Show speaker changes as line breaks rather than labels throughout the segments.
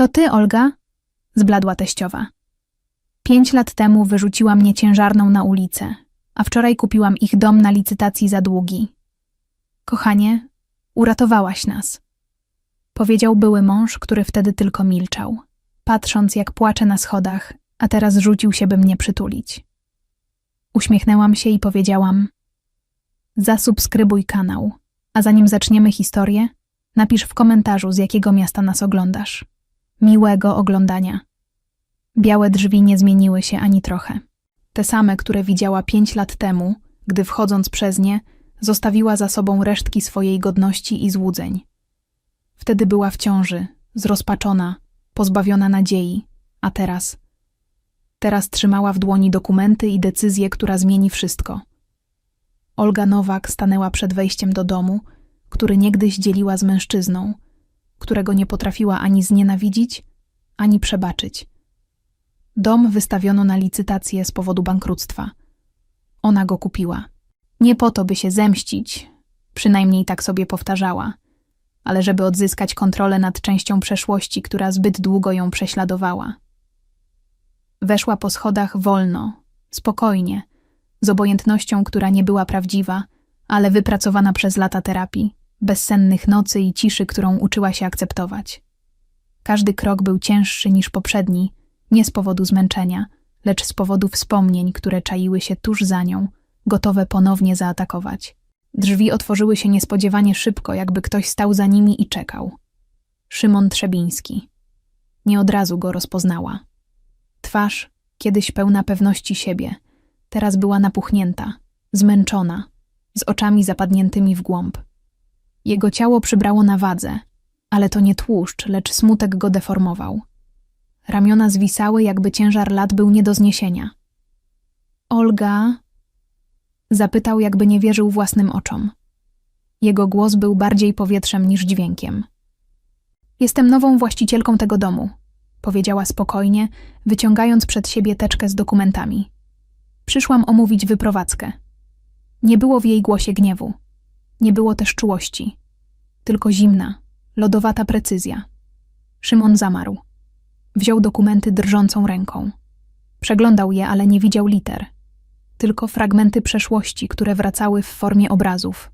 To ty, Olga? Zbladła teściowa. Pięć lat temu wyrzuciła mnie ciężarną na ulicę, a wczoraj kupiłam ich dom na licytacji za długi. Kochanie, uratowałaś nas. Powiedział były mąż, który wtedy tylko milczał, patrząc jak płaczę na schodach, a teraz rzucił się, by mnie przytulić. Uśmiechnęłam się i powiedziałam: Zasubskrybuj kanał, a zanim zaczniemy historię, napisz w komentarzu, z jakiego miasta nas oglądasz. Miłego oglądania. Białe drzwi nie zmieniły się ani trochę. Te same, które widziała pięć lat temu, gdy wchodząc przez nie, zostawiła za sobą resztki swojej godności i złudzeń. Wtedy była w ciąży, zrozpaczona, pozbawiona nadziei, a teraz. Teraz trzymała w dłoni dokumenty i decyzję, która zmieni wszystko. Olga Nowak stanęła przed wejściem do domu, który niegdyś dzieliła z mężczyzną, którego nie potrafiła ani znienawidzić, ani przebaczyć. Dom wystawiono na licytację z powodu bankructwa. Ona go kupiła. Nie po to, by się zemścić, przynajmniej tak sobie powtarzała, ale żeby odzyskać kontrolę nad częścią przeszłości, która zbyt długo ją prześladowała. Weszła po schodach wolno, spokojnie, z obojętnością, która nie była prawdziwa, ale wypracowana przez lata terapii, bezsennych nocy i ciszy, którą uczyła się akceptować. Każdy krok był cięższy niż poprzedni, nie z powodu zmęczenia, lecz z powodu wspomnień, które czaiły się tuż za nią, gotowe ponownie zaatakować. Drzwi otworzyły się niespodziewanie szybko, jakby ktoś stał za nimi i czekał. Szymon Trzebiński. Nie od razu go rozpoznała. Twarz, kiedyś pełna pewności siebie, teraz była napuchnięta, zmęczona, z oczami zapadniętymi w głąb. Jego ciało przybrało na wadze, ale to nie tłuszcz, lecz smutek go deformował. Ramiona zwisały, jakby ciężar lat był nie do zniesienia. Olga? Zapytał, jakby nie wierzył własnym oczom. Jego głos był bardziej powietrzem niż dźwiękiem. Jestem nową właścicielką tego domu, powiedziała spokojnie, wyciągając przed siebie teczkę z dokumentami. Przyszłam omówić wyprowadzkę. Nie było w jej głosie gniewu. Nie było też czułości. Tylko zimna, lodowata precyzja. Szymon zamarł. Wziął dokumenty drżącą ręką. Przeglądał je, ale nie widział liter. Tylko fragmenty przeszłości, które wracały w formie obrazów.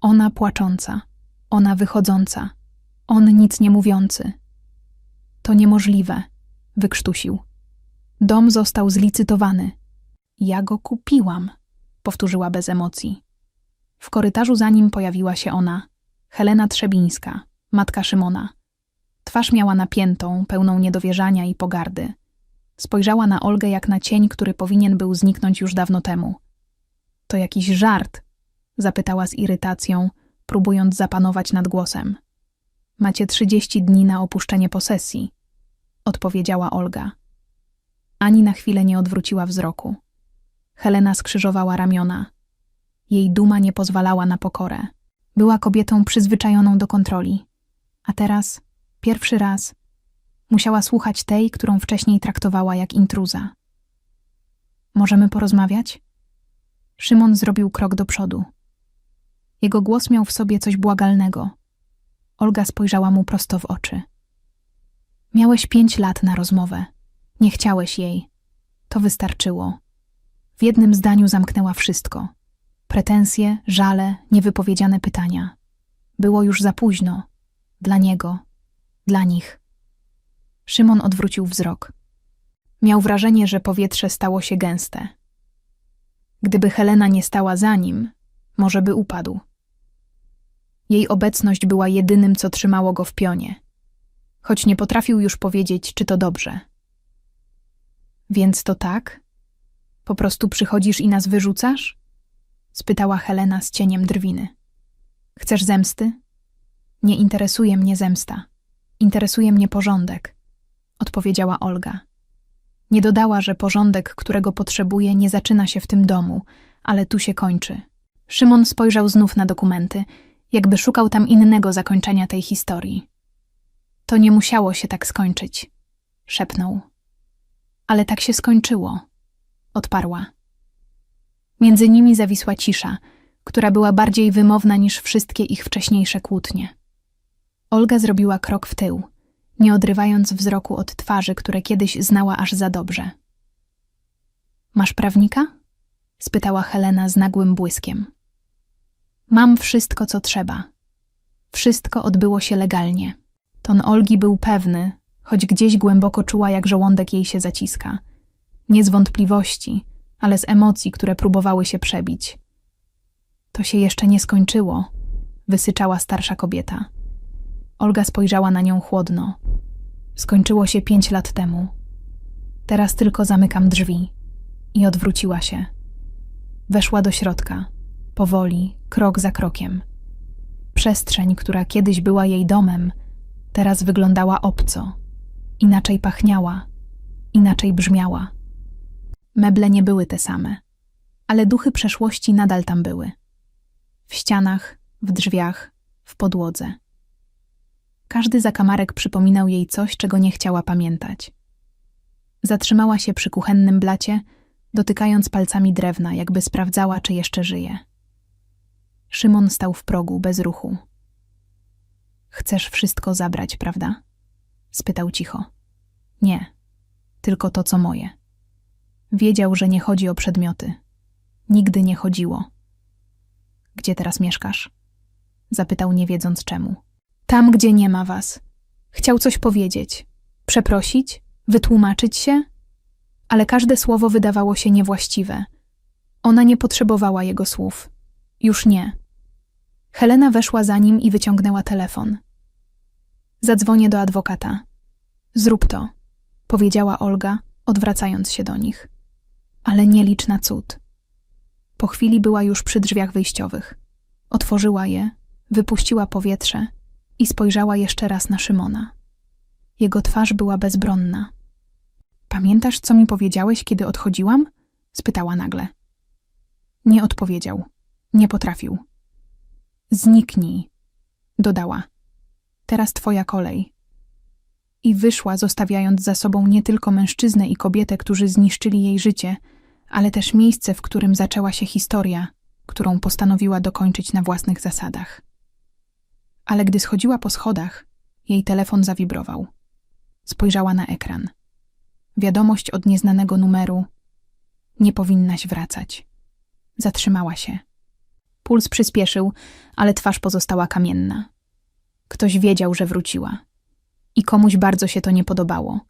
Ona płacząca, ona wychodząca, on nic nie mówiący. To niemożliwe, wykrztusił. Dom został zlicytowany. Ja go kupiłam, powtórzyła bez emocji. W korytarzu za nim pojawiła się ona, Helena Trzebińska, matka Szymona. Twarz miała napiętą, pełną niedowierzania i pogardy. Spojrzała na Olgę jak na cień, który powinien był zniknąć już dawno temu. To jakiś żart? zapytała z irytacją, próbując zapanować nad głosem. Macie trzydzieści dni na opuszczenie posesji, odpowiedziała Olga. Ani na chwilę nie odwróciła wzroku. Helena skrzyżowała ramiona. Jej duma nie pozwalała na pokorę. Była kobietą przyzwyczajoną do kontroli. A teraz, pierwszy raz, musiała słuchać tej, którą wcześniej traktowała jak intruza. Możemy porozmawiać? Szymon zrobił krok do przodu. Jego głos miał w sobie coś błagalnego. Olga spojrzała mu prosto w oczy. Miałeś pięć lat na rozmowę. Nie chciałeś jej. To wystarczyło. W jednym zdaniu zamknęła wszystko. Pretensje, żale, niewypowiedziane pytania. Było już za późno. Dla niego, dla nich. Szymon odwrócił wzrok. Miał wrażenie, że powietrze stało się gęste. Gdyby Helena nie stała za nim, może by upadł. Jej obecność była jedynym, co trzymało go w pionie, choć nie potrafił już powiedzieć, czy to dobrze. Więc to tak? Po prostu przychodzisz i nas wyrzucasz? Spytała Helena z cieniem drwiny. Chcesz zemsty? Nie interesuje mnie zemsta. Interesuje mnie porządek, odpowiedziała Olga. Nie dodała, że porządek, którego potrzebuje, nie zaczyna się w tym domu, ale tu się kończy. Szymon spojrzał znów na dokumenty, jakby szukał tam innego zakończenia tej historii. To nie musiało się tak skończyć, szepnął. Ale tak się skończyło, odparła. Między nimi zawisła cisza, która była bardziej wymowna niż wszystkie ich wcześniejsze kłótnie. Olga zrobiła krok w tył, nie odrywając wzroku od twarzy, które kiedyś znała aż za dobrze. Masz prawnika? spytała Helena z nagłym błyskiem. Mam wszystko, co trzeba. Wszystko odbyło się legalnie. Ton Olgi był pewny, choć gdzieś głęboko czuła, jak żołądek jej się zaciska. Nie z wątpliwości, ale z emocji, które próbowały się przebić. To się jeszcze nie skończyło, wysyczała starsza kobieta. Olga spojrzała na nią chłodno. Skończyło się pięć lat temu. Teraz tylko zamykam drzwi. I odwróciła się. Weszła do środka, powoli, krok za krokiem. Przestrzeń, która kiedyś była jej domem, teraz wyglądała obco. Inaczej pachniała, inaczej brzmiała. Meble nie były te same, ale duchy przeszłości nadal tam były. W ścianach, w drzwiach, w podłodze. Każdy zakamarek przypominał jej coś, czego nie chciała pamiętać. Zatrzymała się przy kuchennym blacie, dotykając palcami drewna, jakby sprawdzała, czy jeszcze żyje. Szymon stał w progu, bez ruchu. Chcesz wszystko zabrać, prawda? spytał cicho. Nie, tylko to, co moje. Wiedział, że nie chodzi o przedmioty. Nigdy nie chodziło. Gdzie teraz mieszkasz? Zapytał, nie wiedząc czemu. Tam, gdzie nie ma was. Chciał coś powiedzieć, przeprosić, wytłumaczyć się, ale każde słowo wydawało się niewłaściwe. Ona nie potrzebowała jego słów. Już nie. Helena weszła za nim i wyciągnęła telefon. Zadzwonię do adwokata. Zrób to, powiedziała Olga, odwracając się do nich. Ale nie licz na cud. Po chwili była już przy drzwiach wyjściowych. Otworzyła je, wypuściła powietrze i spojrzała jeszcze raz na Szymona. Jego twarz była bezbronna. Pamiętasz, co mi powiedziałeś, kiedy odchodziłam? spytała nagle. Nie odpowiedział. Nie potrafił. Zniknij, dodała. Teraz twoja kolej. I wyszła, zostawiając za sobą nie tylko mężczyznę i kobietę, którzy zniszczyli jej życie, ale też miejsce, w którym zaczęła się historia, którą postanowiła dokończyć na własnych zasadach. Ale gdy schodziła po schodach, jej telefon zawibrował. Spojrzała na ekran. Wiadomość od nieznanego numeru. Nie powinnaś wracać. Zatrzymała się. Puls przyspieszył, ale twarz pozostała kamienna. Ktoś wiedział, że wróciła. I komuś bardzo się to nie podobało.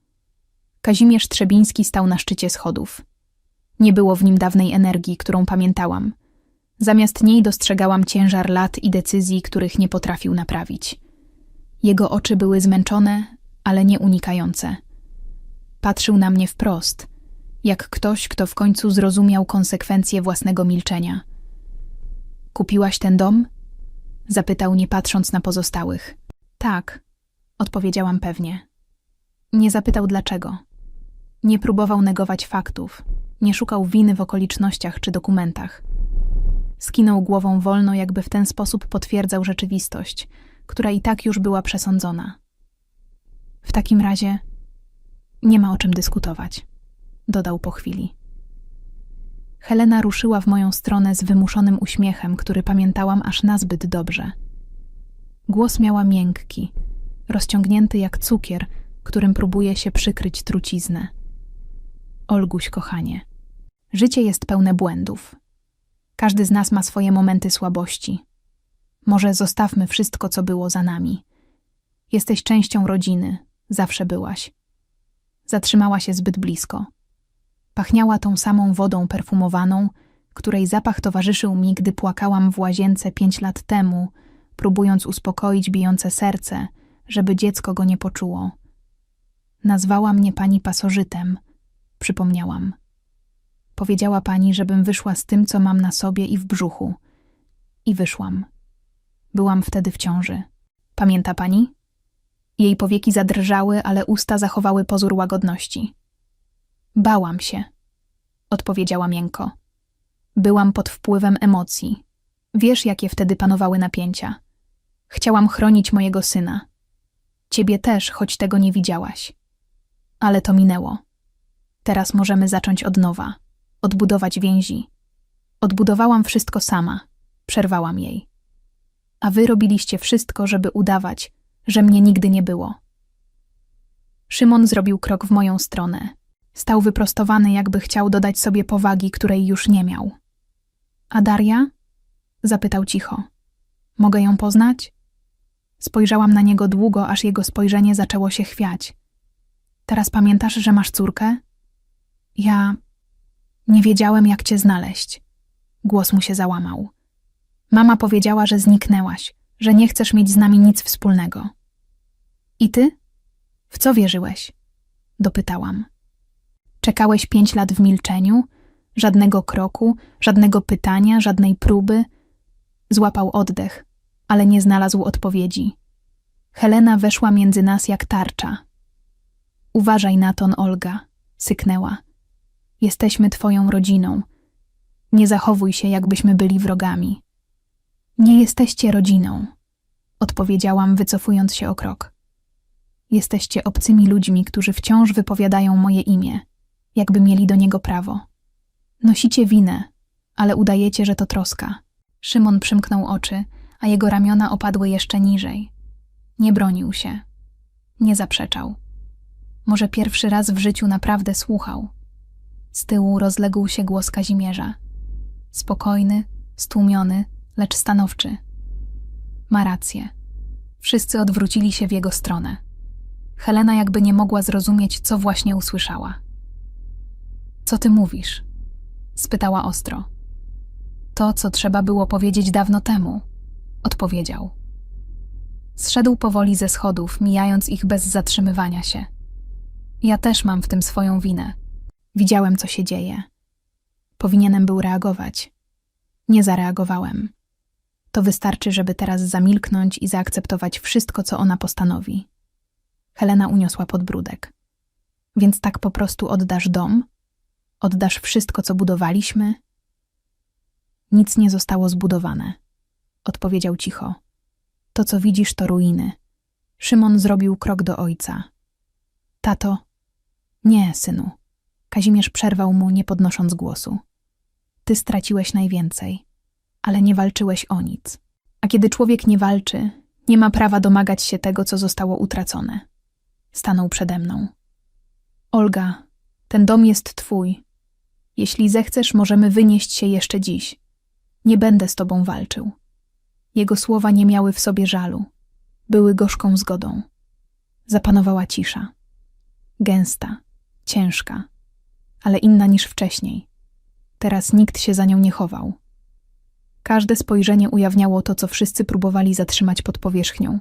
Kazimierz Trzebiński stał na szczycie schodów. Nie było w nim dawnej energii, którą pamiętałam. Zamiast niej dostrzegałam ciężar lat i decyzji, których nie potrafił naprawić. Jego oczy były zmęczone, ale nie unikające. Patrzył na mnie wprost, jak ktoś, kto w końcu zrozumiał konsekwencje własnego milczenia. Kupiłaś ten dom? Zapytał, nie patrząc na pozostałych. Tak, odpowiedziałam pewnie. Nie zapytał dlaczego. Nie próbował negować faktów, nie szukał winy w okolicznościach czy dokumentach. Skinął głową wolno, jakby w ten sposób potwierdzał rzeczywistość, która i tak już była przesądzona. W takim razie nie ma o czym dyskutować, dodał po chwili. Helena ruszyła w moją stronę z wymuszonym uśmiechem, który pamiętałam aż nazbyt dobrze. Głos miała miękki, rozciągnięty jak cukier, którym próbuje się przykryć truciznę. Olguś, kochanie, życie jest pełne błędów. Każdy z nas ma swoje momenty słabości. Może zostawmy wszystko, co było za nami. Jesteś częścią rodziny, zawsze byłaś. Zatrzymała się zbyt blisko. Pachniała tą samą wodą perfumowaną, której zapach towarzyszył mi, gdy płakałam w łazience pięć lat temu, próbując uspokoić bijące serce, żeby dziecko go nie poczuło. Nazwała mnie pani pasożytem, przypomniałam. Powiedziała pani, żebym wyszła z tym, co mam na sobie i w brzuchu. I wyszłam. Byłam wtedy w ciąży. Pamięta pani? Jej powieki zadrżały, ale usta zachowały pozór łagodności. Bałam się, odpowiedziała miękko. Byłam pod wpływem emocji. Wiesz, jakie wtedy panowały napięcia. Chciałam chronić mojego syna. Ciebie też, choć tego nie widziałaś. Ale to minęło. Teraz możemy zacząć od nowa, odbudować więzi. Odbudowałam wszystko sama, przerwałam jej. A wy robiliście wszystko, żeby udawać, że mnie nigdy nie było. Szymon zrobił krok w moją stronę. Stał wyprostowany, jakby chciał dodać sobie powagi, której już nie miał. A Daria? Zapytał cicho. Mogę ją poznać? Spojrzałam na niego długo, aż jego spojrzenie zaczęło się chwiać. Teraz pamiętasz, że masz córkę? Ja nie wiedziałem, jak cię znaleźć. Głos mu się załamał. Mama powiedziała, że zniknęłaś, że nie chcesz mieć z nami nic wspólnego. I ty? W co wierzyłeś? Dopytałam. Czekałeś pięć lat w milczeniu, żadnego kroku, żadnego pytania, żadnej próby. Złapał oddech, ale nie znalazł odpowiedzi. Helena weszła między nas jak tarcza. Uważaj na ton, Olga, syknęła. Jesteśmy twoją rodziną. Nie zachowuj się, jakbyśmy byli wrogami. Nie jesteście rodziną, odpowiedziałam, wycofując się o krok. Jesteście obcymi ludźmi, którzy wciąż wypowiadają moje imię, jakby mieli do niego prawo. Nosicie winę, ale udajecie, że to troska. Szymon przymknął oczy, a jego ramiona opadły jeszcze niżej. Nie bronił się. Nie zaprzeczał. Może pierwszy raz w życiu naprawdę słuchał. Z tyłu rozległ się głos Kazimierza. Spokojny, stłumiony, lecz stanowczy. Ma rację. Wszyscy odwrócili się w jego stronę. Helena jakby nie mogła zrozumieć, co właśnie usłyszała. Co ty mówisz? spytała ostro. To, co trzeba było powiedzieć dawno temu, odpowiedział. Zszedł powoli ze schodów, mijając ich bez zatrzymywania się. Ja też mam w tym swoją winę. Widziałem, co się dzieje. Powinienem był reagować. Nie zareagowałem. To wystarczy, żeby teraz zamilknąć i zaakceptować wszystko, co ona postanowi. Helena uniosła podbródek. Więc tak po prostu oddasz dom? Oddasz wszystko, co budowaliśmy? Nic nie zostało zbudowane, odpowiedział cicho. To, co widzisz, to ruiny. Szymon zrobił krok do ojca. Tato, nie, synu. Kazimierz przerwał mu, nie podnosząc głosu. Ty straciłeś najwięcej, ale nie walczyłeś o nic. A kiedy człowiek nie walczy, nie ma prawa domagać się tego, co zostało utracone. Stanął przede mną. Olga, ten dom jest twój. Jeśli zechcesz, możemy wynieść się jeszcze dziś. Nie będę z tobą walczył. Jego słowa nie miały w sobie żalu. Były gorzką zgodą. Zapanowała cisza. Gęsta, ciężka, ale inna niż wcześniej. Teraz nikt się za nią nie chował. Każde spojrzenie ujawniało to, co wszyscy próbowali zatrzymać pod powierzchnią: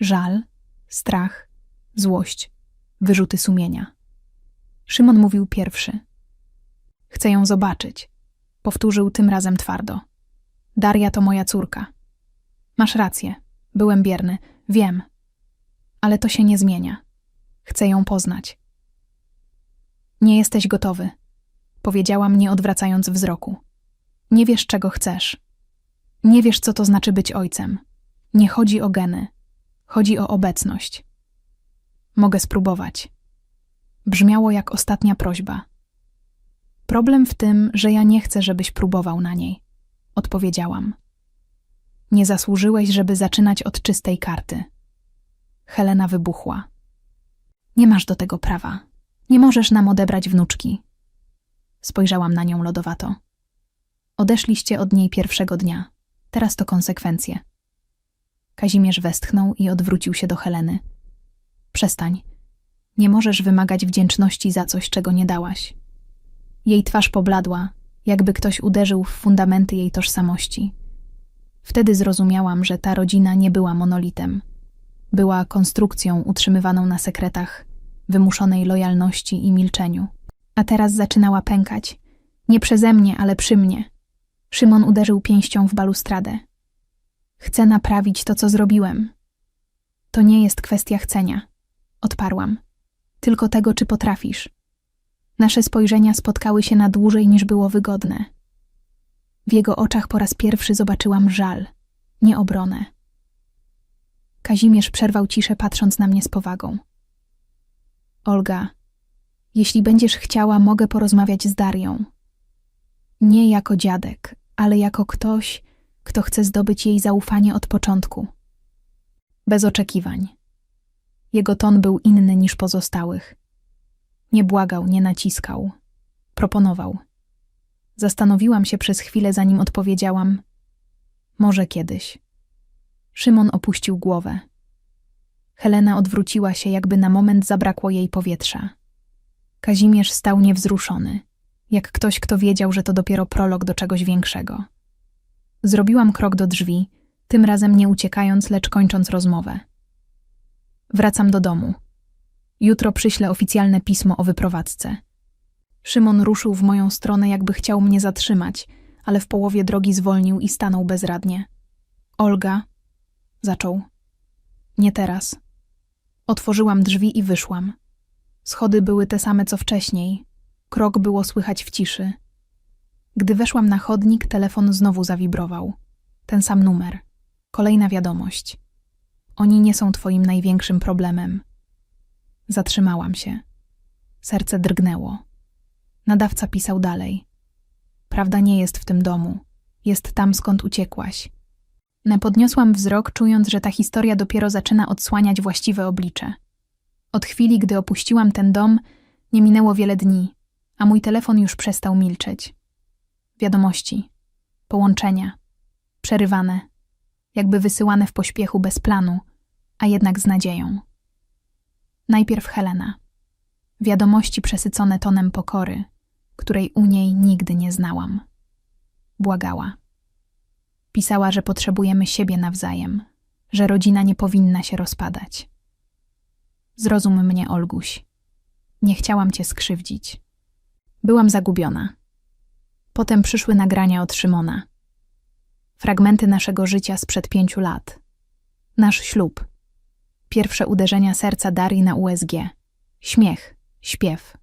żal, strach, złość, wyrzuty sumienia. Szymon mówił pierwszy. Chcę ją zobaczyć. Powtórzył tym razem twardo. Daria to moja córka. Masz rację. Byłem bierny. Wiem. Ale to się nie zmienia. Chcę ją poznać. Nie jesteś gotowy, powiedziałam, nie odwracając wzroku. Nie wiesz, czego chcesz. Nie wiesz, co to znaczy być ojcem. Nie chodzi o geny. Chodzi o obecność. Mogę spróbować. Brzmiało jak ostatnia prośba. Problem w tym, że ja nie chcę, żebyś próbował na niej. Odpowiedziałam. Nie zasłużyłeś, żeby zaczynać od czystej karty. Helena wybuchła. Nie masz do tego prawa. Nie możesz nam odebrać wnuczki. Spojrzałam na nią lodowato. Odeszliście od niej pierwszego dnia. Teraz to konsekwencje. Kazimierz westchnął i odwrócił się do Heleny. Przestań. Nie możesz wymagać wdzięczności za coś, czego nie dałaś. Jej twarz pobladła, jakby ktoś uderzył w fundamenty jej tożsamości. Wtedy zrozumiałam, że ta rodzina nie była monolitem. Była konstrukcją utrzymywaną na sekretach, wymuszonej lojalności i milczeniu. A teraz zaczynała pękać. Nie przeze mnie, ale przy mnie. Szymon uderzył pięścią w balustradę. Chcę naprawić to, co zrobiłem. To nie jest kwestia chcenia, odparłam. Tylko tego, czy potrafisz. Nasze spojrzenia spotkały się na dłużej niż było wygodne. W jego oczach po raz pierwszy zobaczyłam żal, nie obronę. Kazimierz przerwał ciszę, patrząc na mnie z powagą. Olga, jeśli będziesz chciała, mogę porozmawiać z Darią. Nie jako dziadek, ale jako ktoś, kto chce zdobyć jej zaufanie od początku. Bez oczekiwań. Jego ton był inny niż pozostałych. Nie błagał, nie naciskał. Proponował. Zastanowiłam się przez chwilę, zanim odpowiedziałam: Może kiedyś. Szymon opuścił głowę. Helena odwróciła się, jakby na moment zabrakło jej powietrza. Kazimierz stał niewzruszony, jak ktoś, kto wiedział, że to dopiero prolog do czegoś większego. Zrobiłam krok do drzwi, tym razem nie uciekając, lecz kończąc rozmowę. Wracam do domu. Jutro przyślę oficjalne pismo o wyprowadzce. Szymon ruszył w moją stronę, jakby chciał mnie zatrzymać, ale w połowie drogi zwolnił i stanął bezradnie. Olga, zaczął. Nie teraz. Otworzyłam drzwi i wyszłam. Schody były te same co wcześniej. Krok było słychać w ciszy. Gdy weszłam na chodnik, telefon znowu zawibrował. Ten sam numer. Kolejna wiadomość. Oni nie są twoim największym problemem. Zatrzymałam się. Serce drgnęło. Nadawca pisał dalej. Prawda nie jest w tym domu. Jest tam, skąd uciekłaś. Podniosłam wzrok, czując, że ta historia dopiero zaczyna odsłaniać właściwe oblicze. Od chwili, gdy opuściłam ten dom, nie minęło wiele dni, a mój telefon już przestał milczeć. Wiadomości, połączenia, przerywane, jakby wysyłane w pośpiechu bez planu, a jednak z nadzieją. Najpierw Helena. Wiadomości przesycone tonem pokory, której u niej nigdy nie znałam. Błagała. Pisała, że potrzebujemy siebie nawzajem, że rodzina nie powinna się rozpadać. Zrozum mnie, Olguś. Nie chciałam cię skrzywdzić. Byłam zagubiona. Potem przyszły nagrania od Szymona. Fragmenty naszego życia sprzed pięciu lat. Nasz ślub. Pierwsze uderzenia serca Darii na USG. Śmiech, śpiew.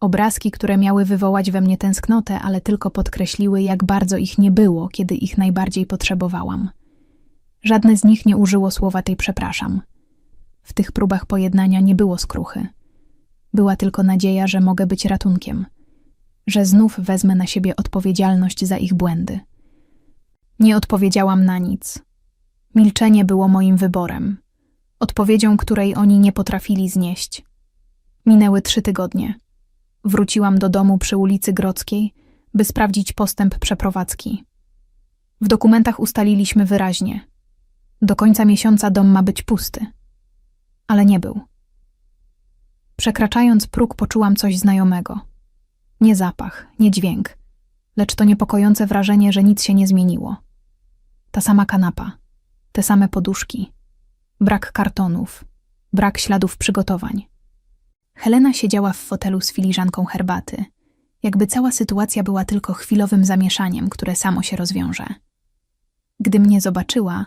Obrazki, które miały wywołać we mnie tęsknotę, ale tylko podkreśliły, jak bardzo ich nie było, kiedy ich najbardziej potrzebowałam. Żadne z nich nie użyło słowa tej przepraszam. W tych próbach pojednania nie było skruchy. Była tylko nadzieja, że mogę być ratunkiem, że znów wezmę na siebie odpowiedzialność za ich błędy. Nie odpowiedziałam na nic. Milczenie było moim wyborem, odpowiedzią, której oni nie potrafili znieść. Minęły trzy tygodnie. Wróciłam do domu przy ulicy Grodzkiej, by sprawdzić postęp przeprowadzki. W dokumentach ustaliliśmy wyraźnie. Do końca miesiąca dom ma być pusty. Ale nie był. Przekraczając próg, poczułam coś znajomego. Nie zapach, nie dźwięk, lecz to niepokojące wrażenie, że nic się nie zmieniło. Ta sama kanapa, te same poduszki, brak kartonów, brak śladów przygotowań. Helena siedziała w fotelu z filiżanką herbaty, jakby cała sytuacja była tylko chwilowym zamieszaniem, które samo się rozwiąże. Gdy mnie zobaczyła,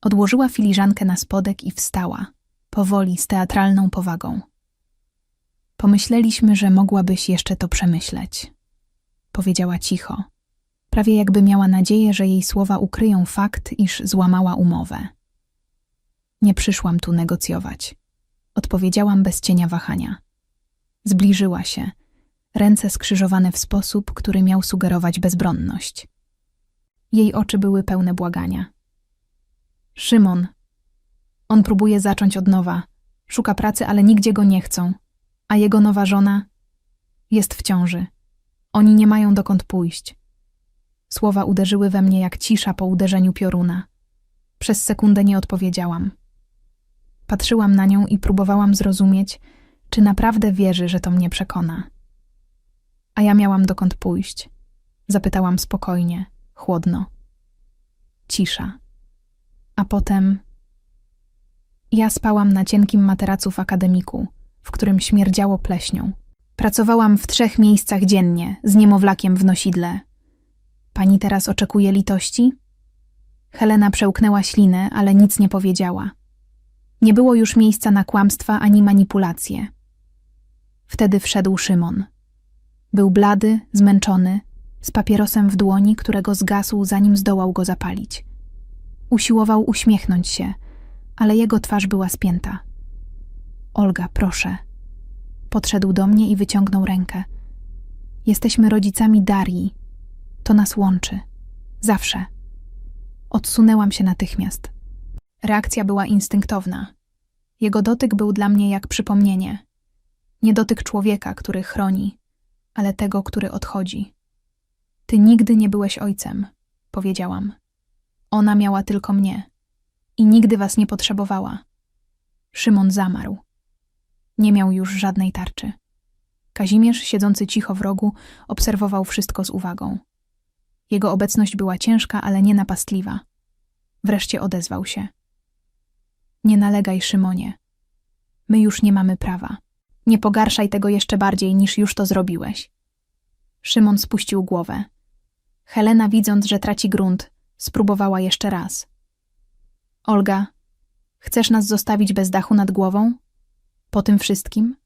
odłożyła filiżankę na spodek i wstała, powoli, z teatralną powagą. Pomyśleliśmy, że mogłabyś jeszcze to przemyśleć. Powiedziała cicho, prawie jakby miała nadzieję, że jej słowa ukryją fakt, iż złamała umowę. Nie przyszłam tu negocjować. Odpowiedziałam bez cienia wahania. Zbliżyła się, ręce skrzyżowane w sposób, który miał sugerować bezbronność. Jej oczy były pełne błagania. Szymon. On próbuje zacząć od nowa. Szuka pracy, ale nigdzie go nie chcą. A jego nowa żona jest w ciąży. Oni nie mają dokąd pójść. Słowa uderzyły we mnie jak cisza po uderzeniu pioruna. Przez sekundę nie odpowiedziałam. Patrzyłam na nią i próbowałam zrozumieć, czy naprawdę wierzy, że to mnie przekona. A ja miałam dokąd pójść. Zapytałam spokojnie, chłodno. Cisza. A potem. Ja spałam na cienkim materacu w akademiku, w którym śmierdziało pleśnią. Pracowałam w trzech miejscach dziennie, z niemowlakiem w nosidle. Pani teraz oczekuje litości? Helena przełknęła ślinę, ale nic nie powiedziała. Nie było już miejsca na kłamstwa ani manipulacje. Wtedy wszedł Szymon. Był blady, zmęczony, z papierosem w dłoni, którego zgasł, zanim zdołał go zapalić. Usiłował uśmiechnąć się, ale jego twarz była spięta. Olga, proszę. Podszedł do mnie i wyciągnął rękę. Jesteśmy rodzicami Darii. To nas łączy. Zawsze. Odsunęłam się natychmiast. Reakcja była instynktowna. Jego dotyk był dla mnie jak przypomnienie. Nie dotyk człowieka, który chroni, ale tego, który odchodzi. Ty nigdy nie byłeś ojcem, powiedziałam. Ona miała tylko mnie i nigdy was nie potrzebowała. Szymon zamarł. Nie miał już żadnej tarczy. Kazimierz, siedzący cicho w rogu, obserwował wszystko z uwagą. Jego obecność była ciężka, ale nie napastliwa. Wreszcie odezwał się. Nie nalegaj, Szymonie. My już nie mamy prawa. Nie pogarszaj tego jeszcze bardziej, niż już to zrobiłeś. Szymon spuścił głowę. Helena, widząc, że traci grunt, spróbowała jeszcze raz. Olga, chcesz nas zostawić bez dachu nad głową? Po tym wszystkim?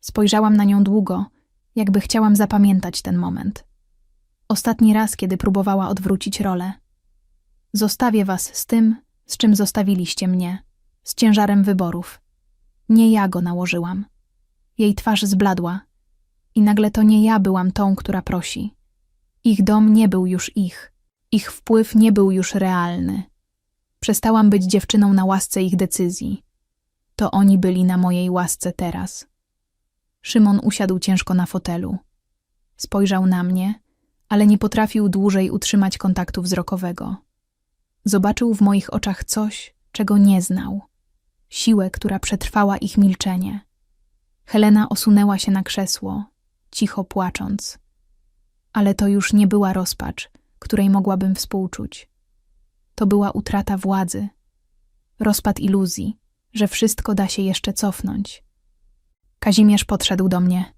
Spojrzałam na nią długo, jakby chciałam zapamiętać ten moment. Ostatni raz, kiedy próbowała odwrócić rolę. Zostawię was z tym, z czym zostawiliście mnie, z ciężarem wyborów. Nie ja go nałożyłam. Jej twarz zbladła i nagle to nie ja byłam tą, która prosi. Ich dom nie był już ich. Ich wpływ nie był już realny. Przestałam być dziewczyną na łasce ich decyzji. To oni byli na mojej łasce teraz. Szymon usiadł ciężko na fotelu. Spojrzał na mnie, ale nie potrafił dłużej utrzymać kontaktu wzrokowego. Zobaczył w moich oczach coś, czego nie znał. Siłę, która przetrwała ich milczenie. Helena osunęła się na krzesło, cicho płacząc. Ale to już nie była rozpacz, której mogłabym współczuć. To była utrata władzy, rozpad iluzji, że wszystko da się jeszcze cofnąć. Kazimierz podszedł do mnie.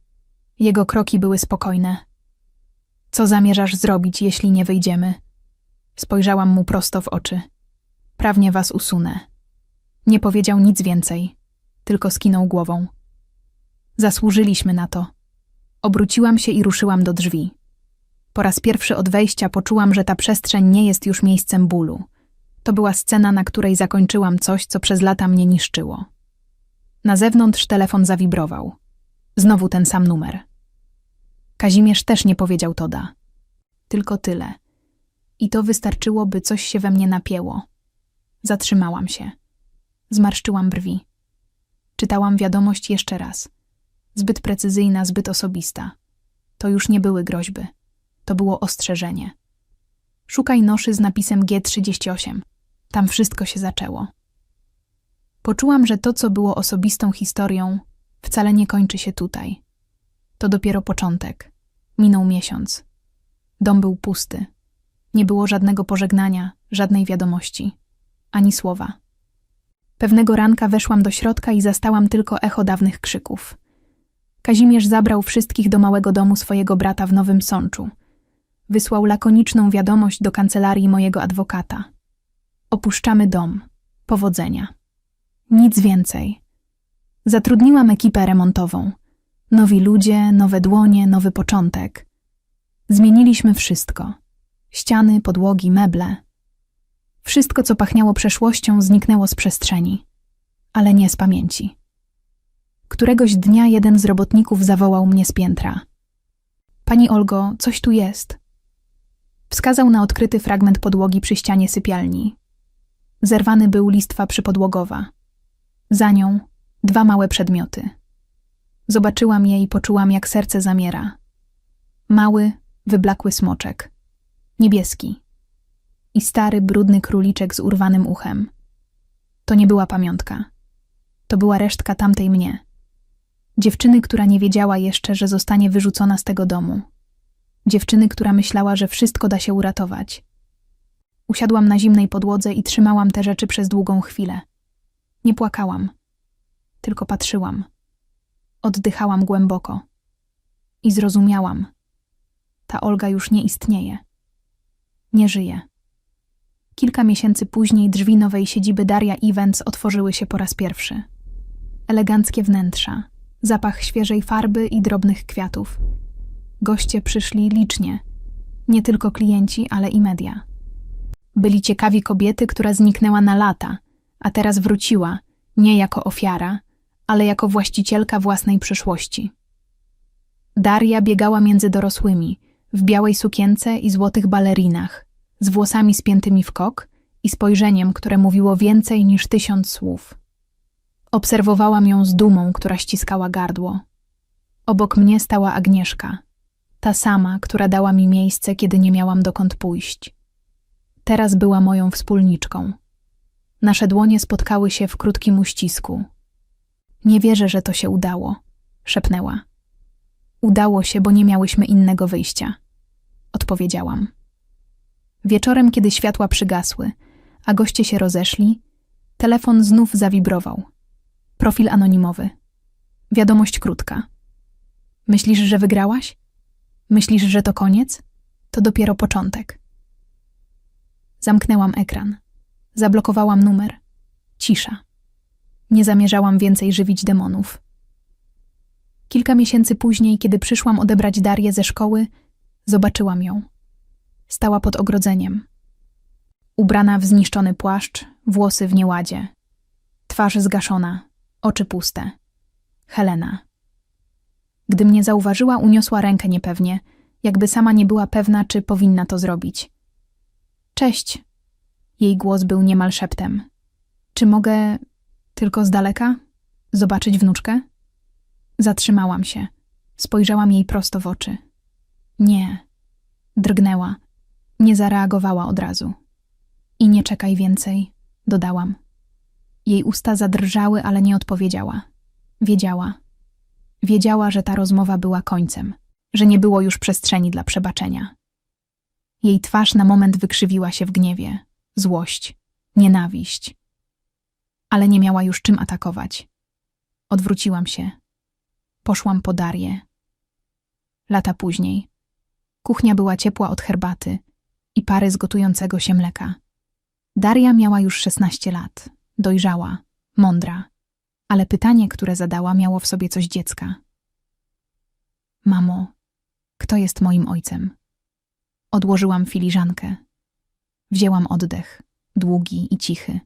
Jego kroki były spokojne. Co zamierzasz zrobić, jeśli nie wyjdziemy? Spojrzałam mu prosto w oczy. Prawnie was usunę. Nie powiedział nic więcej, tylko skinął głową. Zasłużyliśmy na to. Obróciłam się i ruszyłam do drzwi. Po raz pierwszy od wejścia poczułam, że ta przestrzeń nie jest już miejscem bólu. To była scena, na której zakończyłam coś, co przez lata mnie niszczyło. Na zewnątrz telefon zawibrował. Znowu ten sam numer. Kazimierz też nie powiedział Toda. Tylko tyle. I to wystarczyło, by coś się we mnie napięło. Zatrzymałam się. Zmarszczyłam brwi. Czytałam wiadomość jeszcze raz. Zbyt precyzyjna, zbyt osobista. To już nie były groźby. To było ostrzeżenie. Szukaj noszy z napisem G38. Tam wszystko się zaczęło. Poczułam, że to, co było osobistą historią, wcale nie kończy się tutaj. To dopiero początek. Minął miesiąc. Dom był pusty. Nie było żadnego pożegnania, żadnej wiadomości, ani słowa. Pewnego ranka weszłam do środka i zastałam tylko echo dawnych krzyków. Kazimierz zabrał wszystkich do małego domu swojego brata w Nowym Sączu. Wysłał lakoniczną wiadomość do kancelarii mojego adwokata. Opuszczamy dom. Powodzenia. Nic więcej. Zatrudniłam ekipę remontową. Nowi ludzie, nowe dłonie, nowy początek. Zmieniliśmy wszystko. Ściany, podłogi, meble. Wszystko, co pachniało przeszłością, zniknęło z przestrzeni, ale nie z pamięci. Któregoś dnia jeden z robotników zawołał mnie z piętra. Pani Olgo, coś tu jest. Wskazał na odkryty fragment podłogi przy ścianie sypialni. Zerwany był listwa przypodłogowa. Za nią dwa małe przedmioty. Zobaczyłam je i poczułam, jak serce zamiera. Mały, wyblakły smoczek. Niebieski. I stary, brudny króliczek z urwanym uchem. To nie była pamiątka. To była resztka tamtej mnie. Dziewczyny, która nie wiedziała jeszcze, że zostanie wyrzucona z tego domu. Dziewczyny, która myślała, że wszystko da się uratować. Usiadłam na zimnej podłodze i trzymałam te rzeczy przez długą chwilę. Nie płakałam, tylko patrzyłam. Oddychałam głęboko. I zrozumiałam. Ta Olga już nie istnieje. Nie żyje. Kilka miesięcy później drzwi nowej siedziby Daria Events otworzyły się po raz pierwszy. Eleganckie wnętrza, zapach świeżej farby i drobnych kwiatów. Goście przyszli licznie. Nie tylko klienci, ale i media. Byli ciekawi kobiety, która zniknęła na lata, a teraz wróciła, nie jako ofiara, ale jako właścicielka własnej przyszłości. Daria biegała między dorosłymi, w białej sukience i złotych balerinach, z włosami spiętymi w kok i spojrzeniem, które mówiło więcej niż tysiąc słów. Obserwowałam ją z dumą, która ściskała gardło. Obok mnie stała Agnieszka, ta sama, która dała mi miejsce, kiedy nie miałam dokąd pójść. Teraz była moją wspólniczką. Nasze dłonie spotkały się w krótkim uścisku. Nie wierzę, że to się udało, szepnęła. Udało się, bo nie miałyśmy innego wyjścia, odpowiedziałam. Wieczorem, kiedy światła przygasły, a goście się rozeszli, telefon znów zawibrował. Profil anonimowy. Wiadomość krótka. Myślisz, że wygrałaś? Myślisz, że to koniec? To dopiero początek. Zamknęłam ekran. Zablokowałam numer. Cisza. Nie zamierzałam więcej żywić demonów. Kilka miesięcy później, kiedy przyszłam odebrać Darię ze szkoły, zobaczyłam ją. Stała pod ogrodzeniem. Ubrana w zniszczony płaszcz, włosy w nieładzie. Twarz zgaszona, oczy puste. Helena. Gdy mnie zauważyła, uniosła rękę niepewnie, jakby sama nie była pewna, czy powinna to zrobić. Cześć. Jej głos był niemal szeptem. Czy mogę tylko z daleka zobaczyć wnuczkę? Zatrzymałam się. Spojrzałam jej prosto w oczy. Nie. Drgnęła. Nie zareagowała od razu. I nie czekaj więcej, dodałam. Jej usta zadrżały, ale nie odpowiedziała. Wiedziała. Wiedziała, że ta rozmowa była końcem, że nie było już przestrzeni dla przebaczenia. Jej twarz na moment wykrzywiła się w gniewie, złość, nienawiść. Ale nie miała już czym atakować. Odwróciłam się. Poszłam po Darię. Lata później. Kuchnia była ciepła od herbaty i pary z gotującego się mleka. Daria miała już 16 lat, dojrzała, mądra, ale pytanie, które zadała, miało w sobie coś dziecka. Mamo, kto jest moim ojcem? Odłożyłam filiżankę. Wzięłam oddech, długi i cichy.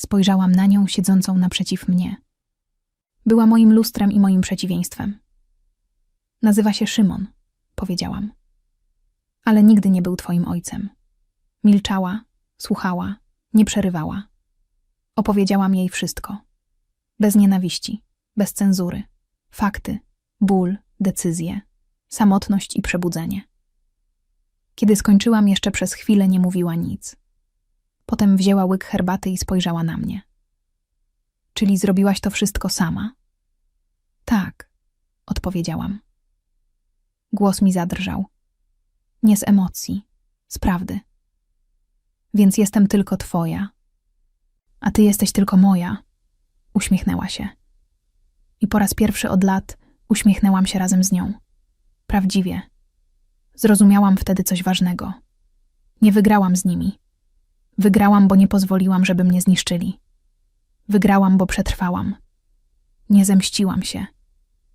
Spojrzałam na nią siedzącą naprzeciw mnie. Była moim lustrem i moim przeciwieństwem. Nazywa się Szymon, powiedziałam. Ale nigdy nie był twoim ojcem. Milczała, słuchała, nie przerywała. Opowiedziałam jej wszystko. Bez nienawiści, bez cenzury. Fakty, ból, decyzje, samotność i przebudzenie. Kiedy skończyłam, jeszcze przez chwilę nie mówiła nic. Potem wzięła łyk herbaty i spojrzała na mnie. Czyli zrobiłaś to wszystko sama? Tak, odpowiedziałam. Głos mi zadrżał. Nie z emocji, z prawdy. Więc jestem tylko twoja. A ty jesteś tylko moja. Uśmiechnęła się. I po raz pierwszy od lat uśmiechnęłam się razem z nią. Prawdziwie. Zrozumiałam wtedy coś ważnego. Nie wygrałam z nimi. Wygrałam, bo nie pozwoliłam, żeby mnie zniszczyli. Wygrałam, bo przetrwałam. Nie zemściłam się.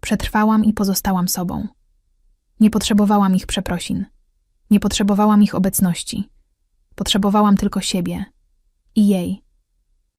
Przetrwałam i pozostałam sobą. Nie potrzebowałam ich przeprosin. Nie potrzebowałam ich obecności. Potrzebowałam tylko siebie i jej